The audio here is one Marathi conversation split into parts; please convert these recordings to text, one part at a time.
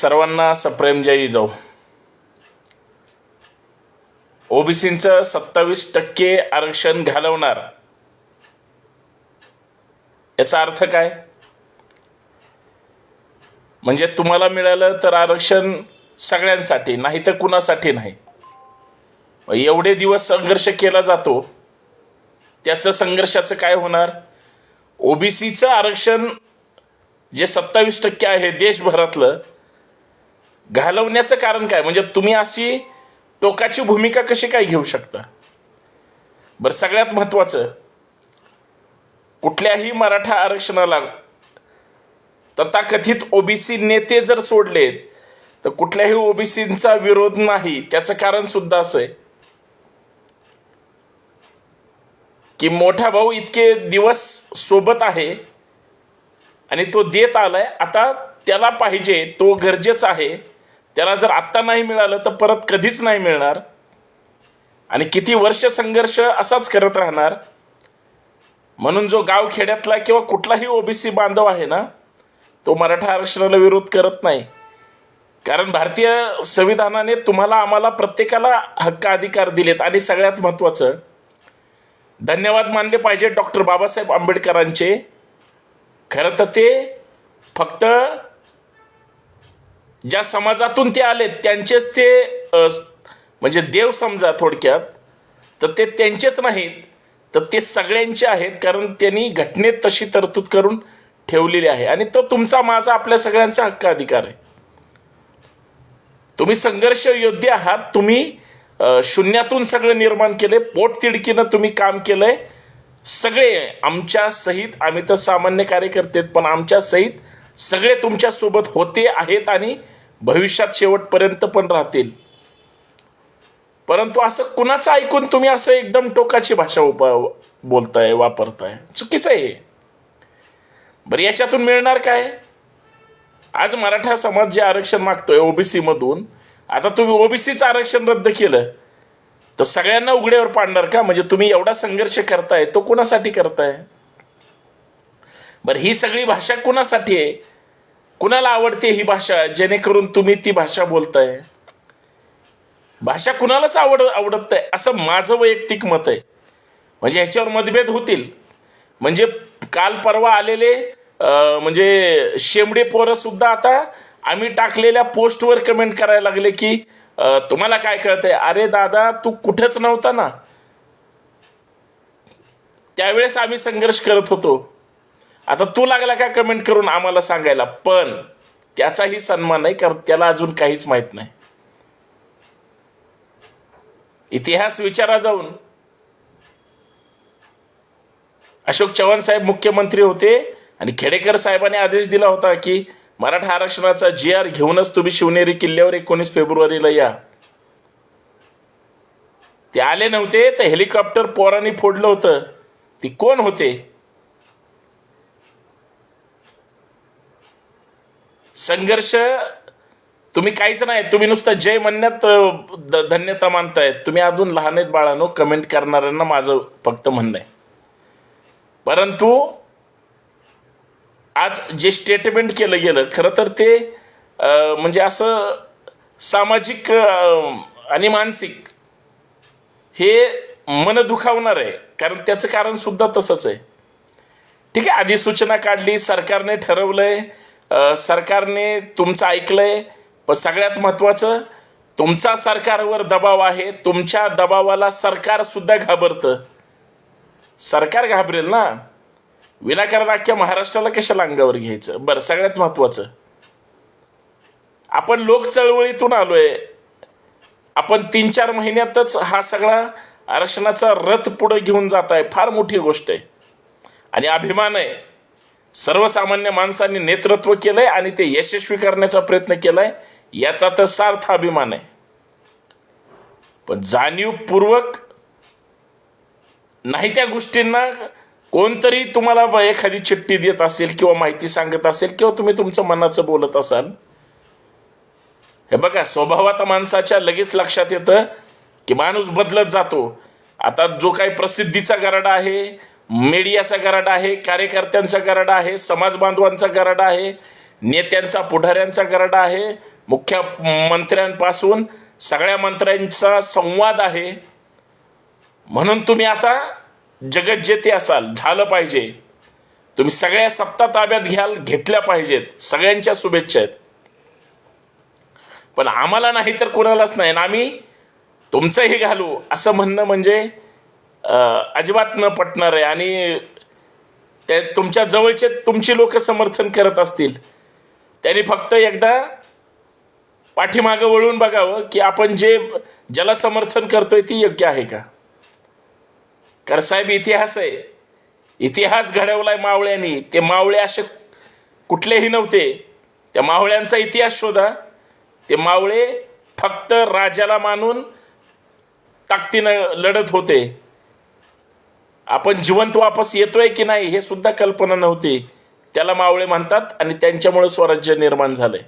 सर्वांना सप्रेम जयी जाऊ. ओबीसींचं सत्तावीस टक्के आरक्षण घालवणार. याचा अर्थ काय? म्हणजे तुम्हाला मिळालं तर आरक्षण सगळ्यांसाठी नाही तर कुणासाठी नाही. एवढे दिवस संघर्ष केला जातो त्याचं संघर्षाचं काय होणार? ओबीसीचं आरक्षण जे सत्तावीस टक्के आहे देशभरातलं घालवण्याचं कारण काय? म्हणजे तुम्ही अशी टोकाची भूमिका कशी काय घेऊ शकता? बरं सगळ्यात महत्त्वाचं कुठल्याही मराठा आरक्षणाला तथाकथित ओबीसी नेते जर सोडलेत तर कुठल्याही ओबीसींचा विरोध नाही. त्याचं कारण सुद्धा असं आहे की मोठा भाऊ इतके दिवस सोबत आहे आणि तो देत आलाय. आता त्याला पाहिजे तो गरजेचा आहे. त्याला जर आत्ता नाही मिळालं तर परत कधीच नाही मिळणार. आणि किती वर्ष संघर्ष असाच करत राहणार. म्हणून जो गाव खेड्यातला किंवा कुठलाही ओबीसी बांधव आहे ना तो मराठा आरक्षणाला विरोध करत नाही. कारण भारतीय संविधानाने तुम्हाला आम्हाला प्रत्येकाला हक्क अधिकार दिलेत आणि सगळ्यात महत्त्वाचं धन्यवाद मानले पाहिजे डॉक्टर बाबासाहेब आंबेडकरांचे. खरं तर ते फक्त ज्या समाजातून ते आलेत त्यांचेच ते म्हणजे देव समजा थोडक्यात तर ते त्यांचेच नाहीत तर ते सगळ्यांचे आहेत कारण त्यांनी घटनेत तशी तरतूद करून ठेवलेली आहे. आणि तो तुमचा माझा आपल्या सगळ्यांचा हक्क अधिकार आहे. तुम्ही संघर्ष योद्धे आहात तुम्ही शून्यातून सगळं निर्माण केले पोटतिडकीनं तुम्ही काम केलंय. सगळे आमच्या सहित आम्ही तर सामान्य कार्यकर्ते पण आमच्या सहित सगळे तुमच्यासोबत होते आहेत आणि भविष्यात शेवटपर्यंत पण राहतील. परंतु असं कुणाचं ऐकून तुम्ही असं एकदम टोकाची भाषा उप बोलताय वापरताय? चुकीचं आहे बरं याच्यातून मिळणार काय? आज मराठा समाज जे आरक्षण मागतोय ओबीसी मधून आता तुम्ही ओबीसीचं आरक्षण रद्द केलं तर सगळ्यांना उघड्यावर पाडणार का? म्हणजे तुम्ही एवढा संघर्ष करताय तो कुणासाठी करताय? बरं ही सगळी भाषा कुणासाठी आहे? कुणाला आवडते ही भाषा? जेणेकरून तुम्ही ती भाषा बोलताय. भाषा कुणालाच आवड आवडत आहे असं माझं वैयक्तिक मत आहे. म्हणजे ह्याच्यावर मतभेद होतील. म्हणजे काल परवा आलेले म्हणजे शेमडे पोरं सुद्धा आता आम्ही टाकलेल्या पोस्टवर कमेंट करायला लागले की तुम्हाला काय कळतंय? अरे दादा तू कुठेच नव्हता ना. त्यावेळेस आम्ही संघर्ष करत होतो. आता तू लागला का कमेंट करून आम्हाला सांगायला? पण त्याचाही सन्मान आहे कारण त्याला अजून काहीच माहीत नाही. इतिहास विचारा जाऊन. अशोक चव्हाण साहेब मुख्यमंत्री होते आणि खेडेकर साहेबांनी आदेश दिला होता की मराठा आरक्षणाचा जी आर घेऊनच तुम्ही शिवनेरी किल्ल्यावर एकोणीस फेब्रुवारीला या. ते आले नव्हते तर हेलिकॉप्टर पोरांनी फोडलं होतं. ती कोण होते? संघर्ष तुम्ही काहीच नाही तुम्ही नुसतं जय म्हणण्यात धन्यता मानतायत. तुम्ही अजून लहान आहेत बाळानो कमेंट करणाऱ्यांना माझं फक्त म्हणणं आहे. परंतु आज जे स्टेटमेंट केलं गेलं खरं तर ते म्हणजे असं सामाजिक आणि मानसिक हे मन दुखावणार आहे. कारण त्याचं कारण सुद्धा तसंच आहे. ठीक आहे अधिसूचना काढली सरकारने ठरवलंय आहे सरकारने तुमचं ऐकलंय पण सगळ्यात महत्त्वाचं तुमचा सरकारवर दबाव आहे तुमच्या दबावाला सरकार सुद्धा घाबरतं. सरकार घाबरेल ना? विनाकारण अख्ख्या महाराष्ट्राला कशाला अंगावर घ्यायचं? बरं सगळ्यात महत्त्वाचं आपण लोक चळवळीतून आलोय. आपण तीन चार महिन्यातच हा सगळा आरक्षणाचा रथ पुढे घेऊन जात आहे. फार मोठी गोष्ट आहे. आणि अभिमान आहे. सर्वसामान्य माणसांनी नेतृत्व केलंय आणि ते यशस्वी करण्याचा प्रयत्न केलाय याचा तर सार्थ अभिमान आहे. पण जाणीवपूर्वक नाही त्या गोष्टींना कोणतरी तुम्हाला एखादी चिठ्ठी देत असेल किंवा माहिती सांगत असेल किंवा तुम्ही तुमचं मनाचं बोलत असाल. हे बघा स्वभावात माणसाच्या लगेच लक्षात येतं की माणूस बदलत जातो. आता जो काही प्रसिद्धीचा गराडा आहे मीडियाचा गराडा आहे कार्यकर्त्यांचा गराडा आहे समाज बांधवांचा गराडा आहे नेत्यांचा पुढाऱ्यांचा गराडा आहे मुख्य मंत्र्यांपासून सगळ्या मंत्र्यांचा संवाद आहे. म्हणून तुम्ही आता जगज्जेते जेते असाल झालं पाहिजे. तुम्ही सगळ्या सत्ता ताब्यात घ्याल घेतल्या पाहिजेत सगळ्यांच्या शुभेच्छा आहेत. पण आम्हाला नाही तर कोणालाच नाही ना आम्ही तुमचंही घालू असं म्हणणं म्हणजे अजिबात न पटणार आहे आणि ते तुमच्या जवळचे तुमची लोक समर्थन करत असतील. त्यांनी फक्त एकदा पाठीमागं वळून बघावं की आपण जे ज्याला समर्थन करतोय ती योग्य आहे का? कारण साहेब इतिहास आहे. इतिहास घडवलाय मावळ्यांनी. ते मावळे असे कुठलेही नव्हते. त्या मावळ्यांचा इतिहास शोधा. ते मावळे फक्त राजाला मानून ताकदीनं लढत होते. आपण जिवंत वापस येतोय की नाही हे सुद्धा कल्पना नव्हती. त्याला मावळे म्हणतात आणि त्यांच्यामुळे स्वराज्य निर्माण झालंय.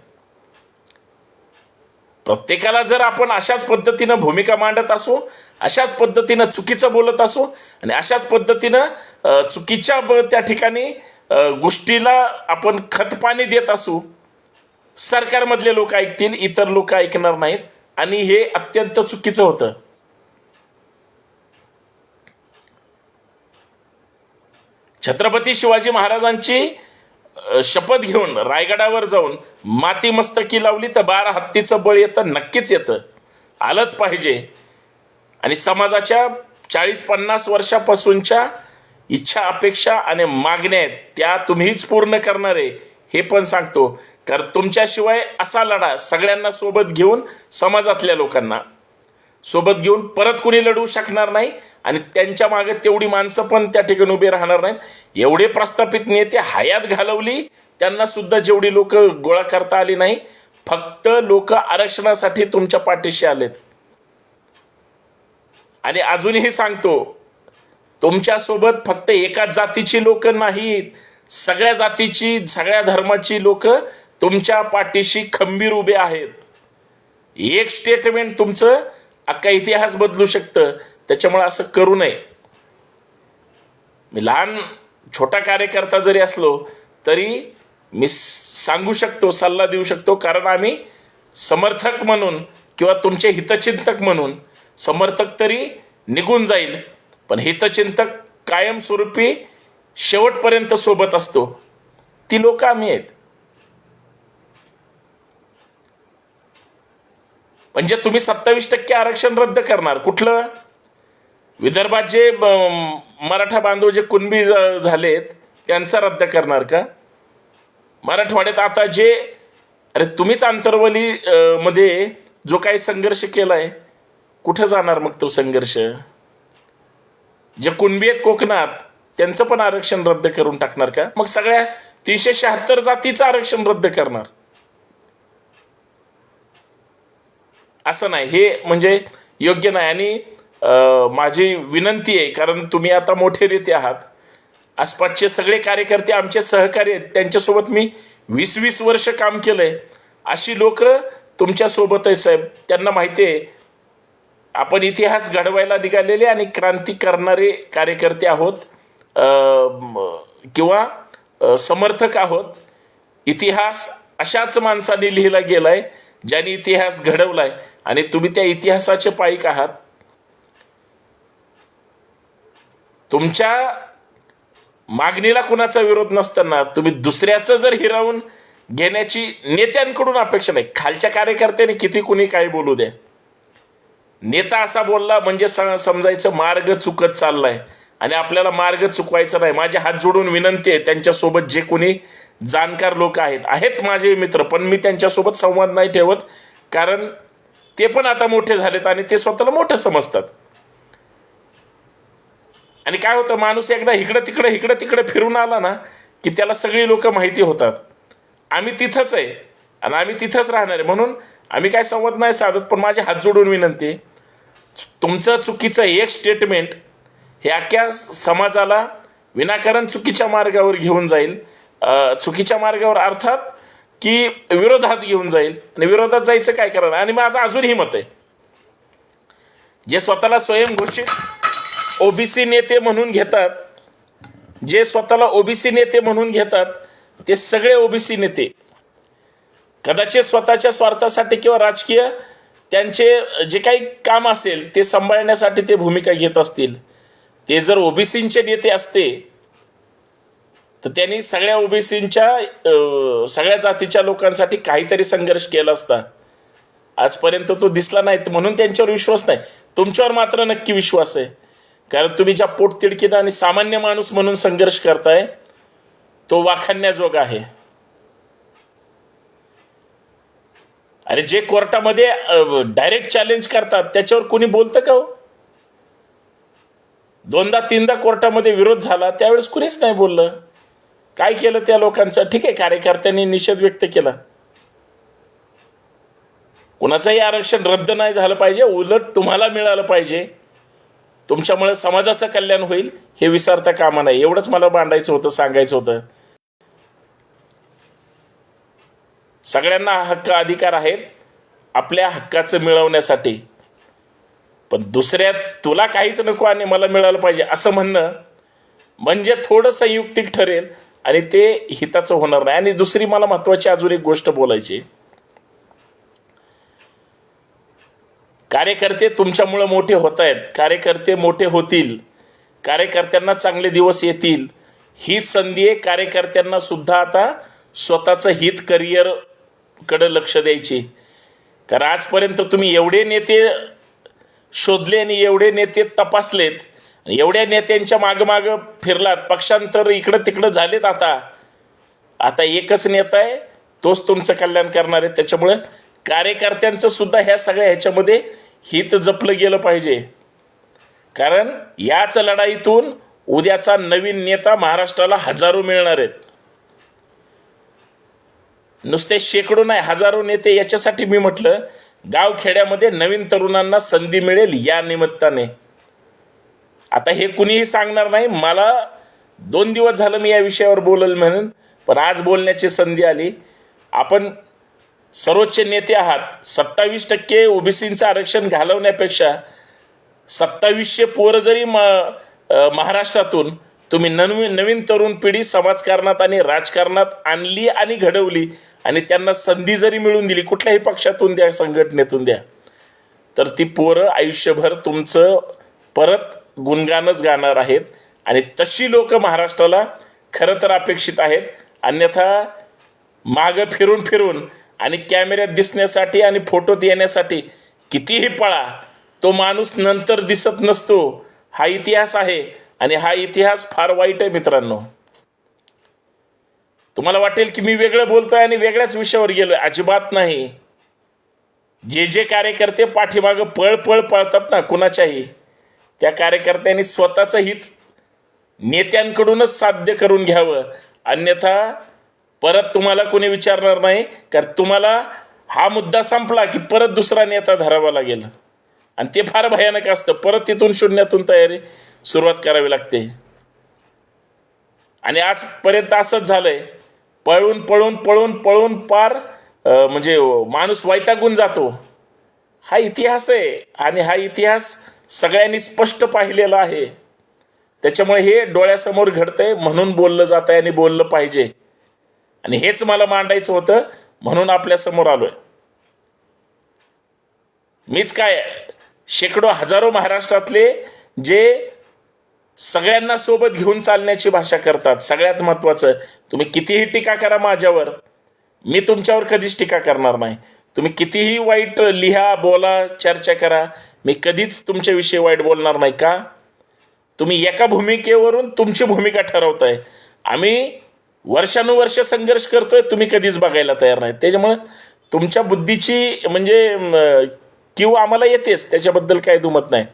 प्रत्येकाला जर आपण अशाच पद्धतीनं भूमिका मांडत असू अशाच पद्धतीनं चुकीचं बोलत असू आणि अशाच पद्धतीनं चुकीच्या त्या ठिकाणी गोष्टीला आपण खतपाणी देत असू सरकारमधले लोक ऐकतील इतर लोक ऐकणार नाहीत आणि हे अत्यंत चुकीचं होतं. छत्रपती शिवाजी महाराजांची शपथ घेऊन रायगडावर जाऊन माती मस्तकी लावली तर बारा हत्तीचं बळ येतं नक्कीच येतं. आलंच पाहिजे. आणि समाजाच्या चाळीस पन्नास वर्षापासूनच्या इच्छा अपेक्षा आणि मागण्या आहेत त्या तुम्हीच पूर्ण करणारे हे पण सांगतो. कारण तुमच्याशिवाय असा लढा सगळ्यांना सोबत घेऊन समाजातल्या लोकांना सोबत घेऊन परत कुणी लढवू शकणार नाही आणि त्यांच्या मागे तेवढी माणसं पण त्या ठिकाणी उभी राहणार नाहीत. एवढे प्रस्थापित नेते हयात घालवली त्यांना सुद्धा जेवढी लोक गोळा करता आली नाही फक्त लोक आरक्षणासाठी तुमच्या पाठीशी आलेत. आणि अजूनही सांगतो तुमच्यासोबत फक्त एका जातीची लोक नाहीत. सगळ्या जातीची सगळ्या धर्माची लोक तुमच्या पाठीशी खंबीर उभे आहेत. एक स्टेटमेंट तुमचं अख्खा इतिहास बदलू शकतं. त्याच्यामुळे असं करू नये. मी लहान छोटा कार्यकर्ता जरी असलो तरी मी सांगू शकतो सल्ला देऊ शकतो कारण आम्ही समर्थक म्हणून किंवा तुमचे हितचिंतक म्हणून समर्थक तरी निघून जाईल. पण हितचिंतक कायमस्वरूपी शेवटपर्यंत सोबत असतो. ती लोक आम्ही आहेत. म्हणजे तुम्ही सत्तावीस टक्के आरक्षण रद्द करणार. कुठलं? विदर्भात जे मराठा बांधव जे कुणबी झालेत त्यांचा रद्द करणार का? मराठवाड्यात आता जे अरे तुम्हीच आंतरवली मध्ये जो काही संघर्ष केलाय कुठं जाणार मग तो संघर्ष? जे कुणबी आहेत कोकणात त्यांचं पण आरक्षण रद्द करून टाकणार का? मग सगळ्या तीनशे शहात्तर जातीचं आरक्षण रद्द करणार. असं नाही. हे म्हणजे योग्य नाही. आणि माझी विनंती आहे कारण तुम्ही आता मोठे नेते आहात. आसपासचे सगळे कार्यकर्ते आमचे सहकारी आहेत. त्यांच्यासोबत मी वीस वीस वर्ष काम केलं आहे अशी लोक तुमच्यासोबत आहे साहेब. त्यांना माहिती आहे आपण इतिहास घडवायला निघालेले आणि क्रांती करणारे कार्यकर्ते आहोत. किंवा समर्थक आहोत. इतिहास अशाच माणसाने लिहिला गेला आहे ज्यांनी इतिहास घडवला आहे आणि तुम्ही त्या इतिहासाचे पाईक आहात. तुमच्या मागणीला कुणाचा विरोध नसताना तुम्ही दुसऱ्याचं जर हिरावून घेण्याची नेत्यांकडून अपेक्षा नाही खालच्या कार्यकर्त्याने किती कुणी काही बोलू द्या नेता असा बोलला म्हणजे स- समजायचं मार्ग चुकत चाललाय आणि आपल्याला मार्ग चुकवायचा नाही. माझे हात जोडून विनंती आहे त्यांच्यासोबत जे कोणी जाणकार लोक आहेत आहेत माझे मित्र पण मी त्यांच्यासोबत संवाद नाही ठेवत कारण ते पण आता मोठे झालेत आणि ते स्वतःला मोठं समजतात. आणि काय होतं माणूस एकदा इकडं तिकडं इकडं तिकडं फिरून आला ना की त्याला सगळी लोक माहिती होतात. आम्ही तिथंच आहे आणि आम्ही तिथंच राहणार आहे. म्हणून आम्ही काय संवाद नाही साधत पण माझे हात जोडून विनंती आहे. तुमचं चुकीचं एक स्टेटमेंट हे अख्ख्या समाजाला विनाकारण चुकीच्या मार्गावर घेऊन जाईल. चुकीच्या मार्गावर अर्थात की विरोधात घेऊन जाईल. आणि विरोधात जायचं काय करणार आणि माझं अजूनही मत आहे. जे स्वतःला स्वयंघोषित ओबीसी नेते म्हणून घेतात जे स्वतःला ओबीसी नेते म्हणून घेतात ते सगळे ओबीसी नेते. कदाचित स्वतःच्या स्वार्थासाठी किंवा राजकीय त्यांचे जे काही काम असेल ते सांभाळण्यासाठी ते भूमिका घेत असतील. ते जर ओबीसींचे नेते असते तर त्यांनी सगळ्या ओबीसींच्या सगळ्या जातीच्या लोकांसाठी काहीतरी संघर्ष केला असता. आजपर्यंत तो दिसला नाही म्हणून त्यांच्यावर विश्वास नाही. तुमच्यावर मात्र नक्की विश्वास आहे. कारण तुम्ही ज्या पोटतिडकीनं आणि सामान्य माणूस म्हणून संघर्ष करताय तो वाखाणण्याजोगा आहे. अरे जे कोर्टामध्ये डायरेक्ट चॅलेंज करतात त्याच्यावर कोणी बोलतं का हो? दोनदा तीनदा कोर्टामध्ये विरोध झाला त्यावेळेस कुणीच नाही बोललं. काय केलं त्या लोकांचं? ठीक आहे कार्यकर्त्यांनी निषेध व्यक्त केला. कुणाचंही आरक्षण रद्द नाही झालं पाहिजे उलट तुम्हाला मिळालं पाहिजे. तुमच्यामुळे समाजाचं कल्याण होईल हे विसरता कामा नाही एवढंच मला मांडायचं होतं सांगायचं होतं. सगळ्यांना हक्क अधिकार आहेत आपल्या हक्काचं मिळवण्यासाठी. पण दुसऱ्या तुला काहीच नको आणि मला मिळालं पाहिजे असं म्हणणं म्हणजे थोडं संयुक्तिक ठरेल आणि ते हिताचं होणार नाही. आणि दुसरी मला महत्त्वाची अजून एक गोष्ट बोलायची कार्यकर्ते तुमच्यामुळं मोठे होत आहेत कार्यकर्ते मोठे होतील. कार्यकर्त्यांना चांगले दिवस येतील. ही संधी आहे. कार्यकर्त्यांना सुद्धा आता स्वतःचं हित करिअरकडं लक्ष द्यायचे. कारण आजपर्यंत तुम्ही एवढे नेते शोधले आणि एवढे नेते तपासलेत. एवढ्या नेत्यांच्या मागं मागं फिरलात. पक्षांतर इकडं तिकडं झालेत आता. आता एकच नेता आहे. तोच तुमचं कल्याण करणार आहे. त्याच्यामुळं कार्यकर्त्यांचं सुद्धा ह्या सगळ्या ह्याच्यामध्ये हित जपलं गेलं पाहिजे. कारण याच लढाईतून उद्याचा नवीन नेता महाराष्ट्राला हजारो मिळणार आहेत. नुसते शेकडो नाही हजारो नेते याच्यासाठी मी म्हटलं गावखेड्यामध्ये नवीन तरुणांना संधी मिळेल या निमित्ताने. आता हे कुणीही सांगणार नाही मला दोन दिवस झालं मी या विषयावर बोलल म्हणून पण आज बोलण्याची संधी आली. आपण सर्वोच्च नेते आहात. सत्तावीस टक्के ओबीसींचं आरक्षण घालवण्यापेक्षा सत्तावीसशे पोरं जरी म महाराष्ट्रातून तुम्ही नवीन नवीन तरुण पिढी समाजकारणात आणि राजकारणात आणली आणि घडवली आणि त्यांना संधी जरी मिळून दिली कुठल्याही पक्षातून द्या संघटनेतून द्या तर ती पोरं आयुष्यभर तुमचं परत गुणगानच गाणार आहेत. आणि तशी लोक महाराष्ट्राला खरं तर अपेक्षित आहेत. अन्यथा मागं फिरून फिरून आणि कॅमेऱ्यात दिसण्यासाठी आणि फोटोत येण्यासाठी कितीही पळा तो माणूस नंतर दिसत नसतो. हा इतिहास आहे आणि हा इतिहास फार वाईट आहे मित्रांनो. तुम्हाला वाटेल की मी वेगळं बोलतोय आणि वेगळ्याच विषयावर गेलोय. अजिबात नाही. जे जे कार्यकर्ते पाठीमागं पळ पळ पळतात ना कुणाच्याही त्या कार्यकर्त्यांनी स्वतःचं हित नेत्यांकडूनच साध्य करून घ्यावं. अन्यथा परत तुम्हाला कोणी विचारणार नाही कारण तुम्हाला हा मुद्दा संपला की परत दुसरा नेता धरावा लागेल. आणि ते फार भयानक असतं. परत तिथून शून्यातून तयारी सुरुवात करावी लागते. आणि आजपर्यंत असंच झालंय. पळून पळून पळून पळून पार म्हणजे माणूस वैतागून जातो. हा इतिहास आहे. आणि हा इतिहास सगळ्यांनी स्पष्ट पाहिलेला आहे. त्याच्यामुळे हे डोळ्यासमोर घडतंय म्हणून बोललं जात आहे आणि बोललं पाहिजे. आणि हेच मला मांडायचं होतं म्हणून आपल्यासमोर आलोय. मीच काय शेकडो हजारो महाराष्ट्रातले जे सगळ्यांना सोबत घेऊन चालण्याची भाषा करतात सगळ्यात महत्त्वाचं तुम्ही कितीही टीका करा माझ्यावर मी तुमच्यावर कधीच टीका करणार नाही. तुम्ही कितीही वाईट लिहा बोला चर्चा करा मी कधीच तुमच्याविषयी वाईट बोलणार नाही का? तुम्ही एका भूमिकेवरून तुमची भूमिका ठरवताय. आम्ही वर्षानुवर्ष संघर्ष करतोय तुम्ही कधीच बघायला तयार नाही त्याच्यामुळं तुमच्या बुद्धीची म्हणजे किंवा आम्हाला येतेच त्याच्याबद्दल काय दुमत नाही.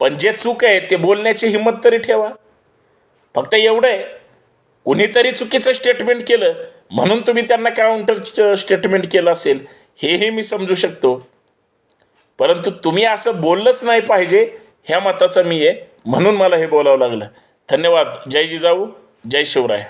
पण जे चूक आहे ते बोलण्याची हिंमत तरी ठेवा. फक्त एवढं आहे कुणीतरी चुकीचं स्टेटमेंट केलं म्हणून तुम्ही त्यांना काउंटर स्टेटमेंट केलं असेल हेही मी समजू शकतो. परंतु तुम्ही असं बोललंच नाही पाहिजे ह्या मताचा मी आहे म्हणून मला हे बोलावं लागलं. धन्यवाद. जय जिजाऊ जय शिवराय.